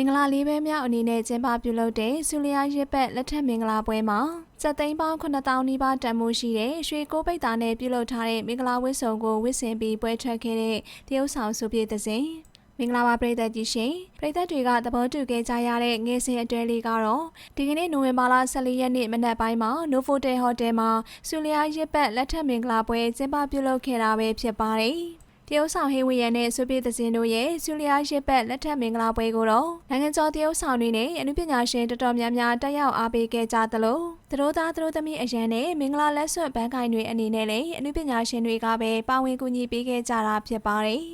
မင်္ဂလာလေးပဲမြောက်အနေနဲ့ကျင်းပပြုလုပ်တဲ့ဆူလျာရစ်ပတ်လက်ထက်မင်္ဂလာပွဲမှာစက်သိန်းပေါင်း9000နီးပါးတန်မိုးရှိတဲ့ရွှေကိုပိတ်တာနဲ့ပြုလုပ်ထားတဲ့မင်္ဂလာဝတ်စုံကိုဝတ်ဆင်ပြီးပွဲထွက်ခဲ့တဲ့တရုတ်ဆောင်စုပြည့်တဲ့စဉ်မင်္ဂလာပါပြည်သက်ကြီးရှင်ပြည်သက်တွေကသဘောတူခဲ့ကြရတဲ့ငယ်စဉ်အတွဲလေးကတော့ဒီကနေ့နိုဝင်ဘာလ14ရက်နေ့မနက်ပိုင်းမှာ Novotel Hotel မှာဆူလျာရစ်ပတ်လက်ထက်မင်္ဂလာပွဲကျင်းပပြုလုပ်ခဲ့တာပဲဖြစ်ပါတယ် တရုတ်ဆောင်ဟေးဝီယန်နဲ့ဆွေပြည်သစင်တို့ရဲ့ဆူလျာရစ်ပတ်လက်ထက်မင်္ဂလာပွဲကိုတော့နိုင်ငံကျော်တရုတ်ဆောင်တွေနဲ့အနုပညာရှင်တော်တော်များများတက်ရောက်အားပေးခဲ့ကြသလိုသူတို့သားသူတို့သမီးအရန်နဲ့မင်္ဂလာလက်ဆွတ်ဘန်းကိုင်တွေအနေနဲ့လည်းအနုပညာရှင်တွေကပဲပါဝင်ကူညီပေးခဲ့ကြတာဖြစ်ပါတယ်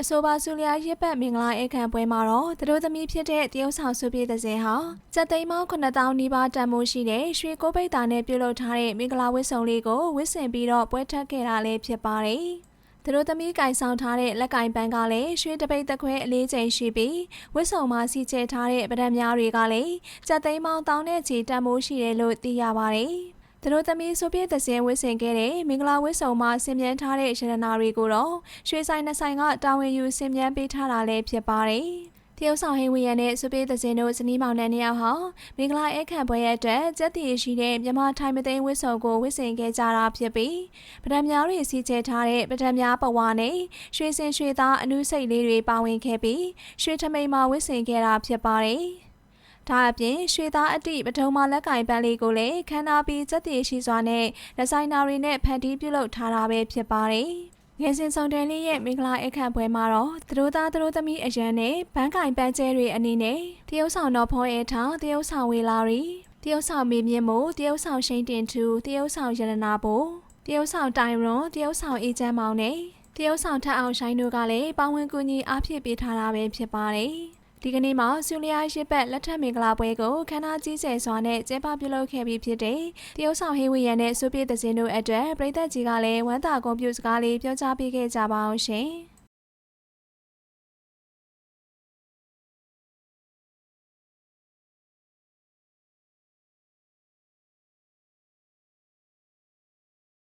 အဆိုပါဆူလျာရစ်ပတ်မင်္ဂလာအခမ်းပွဲမှာတော့သူတို့သမီးဖြစ်တဲ့တရုတ်ဆောင်ဆွေပြည်သစင်ဟာစက်သိန်းပေါင်း9000နီးပါးတန်မိုးရှိတဲ့ရွှေကိုပိတ်တာနဲ့ပြုလုပ်ထားတဲ့မင်္ဂလာဝတ်စုံလေးကိုဝတ်ဆင်ပြီးတော့ပွဲထက်ခဲ့တာလည်းဖြစ်ပါတယ် သူတို့သမီးကင်ဆောင်ထားတဲ့လက်ကင်ပန်းကလည်းရွှေတပိတ်သက်ခွဲအလေးချိန်ရှိပြီးဝစ်စုံမှာစီချဲထားတဲ့ပဒံများတွေကလည်းစက်သိန်းပေါင်းတောင်းတဲ့ချီတန်မိုးရှိတယ်လို့သိရပါတယ်။သူတို့သမီးဆိုပြည့်သစင်ဝစ်ဆင်ခဲ့တဲ့မင်္ဂလာဝစ်စုံမှာဆင်မြန်းထားတဲ့ရတနာတွေကိုတော့ရွှေဆိုင်နှစ်ဆိုင်ကတာဝန်ယူဆင်မြန်းပေးထားတာလည်းဖြစ်ပါတယ်။ တရုတ်ဆောင်ဟင်းဝီယန်နဲ့စုပေးသစင်တို့ဇနီးမောင်နှံနှစ်ယောက်ဟာမင်္ဂလာအခမ်းပွဲရဲ့အတွက်စက်တည်ရှိတဲ့မြန်မာထိုင်မသိန်းဝစ်စုံကိုဝစ်ဆင်ခဲ့ကြတာဖြစ်ပြီးပဒံများတွေစီချဲထားတဲ့ပဒံများပဝါနဲ့ရွှေစင်ရွှေသားအနုစိတ်လေးတွေပါဝင်ခဲ့ပြီးရွှေထမိန်မှာဝစ်ဆင်ခဲ့တာဖြစ်ပါတယ်။ဒါအပြင်ရွှေသားအတိပထုံမလက်ကင်ပန်းလေးကိုလည်းခန္ဓာပြီးစက်တည်ရှိစွာနဲ့ဒီဇိုင်နာတွေနဲ့ဖန်တီးပြုလုပ်ထားတာပဲဖြစ်ပါတယ်။ ငယ်စဉ်ဆောင်တယ်လေးရဲ့မင်္ဂလာအခမ်းပွဲမှာတော့သူတို့သားသူတို့သမီးအရန်နဲ့ဘန်းကင်ပန်းကျဲတွေအနေနဲ့တရုတ်ဆောင်တော်ဖောအဲထောင်တရုတ်ဆောင်ဝေလာရီတရုတ်ဆောင်မေမြင့်မို့တရုတ်ဆောင်ရှိန်တင်ထူတရုတ်ဆောင်ရတနာဘိုတရုတ်ဆောင်တိုင်ရွန်တရုတ်ဆောင်အေးချမ်းမောင်နဲ့တရုတ်ဆောင်ထက်အောင်ရှိုင်းတို့ကလည်းပါဝင်ကူညီအားဖြည့်ပေးထားတာပဲဖြစ်ပါတယ် ဒီကနေ့မှာဆူလျာရစ်ပတ်လက်ထက်မင်္ဂလာပွဲကိုခမ်းနားကြီးကျယ်စွာနဲ့ကျင်းပပြုလုပ်ခဲ့ပြီးဖြစ်တဲ့တရုတ်ဆောင်ဟေးဝီယန်နဲ့စူပြည့်သစင်တို့အတွက်ပြည်သက်ကြီးကလည်းဝမ်းသာဂုဏ်ပြုစကားလေးပြောကြားပေးခဲ့ကြပါအောင်ရှင်။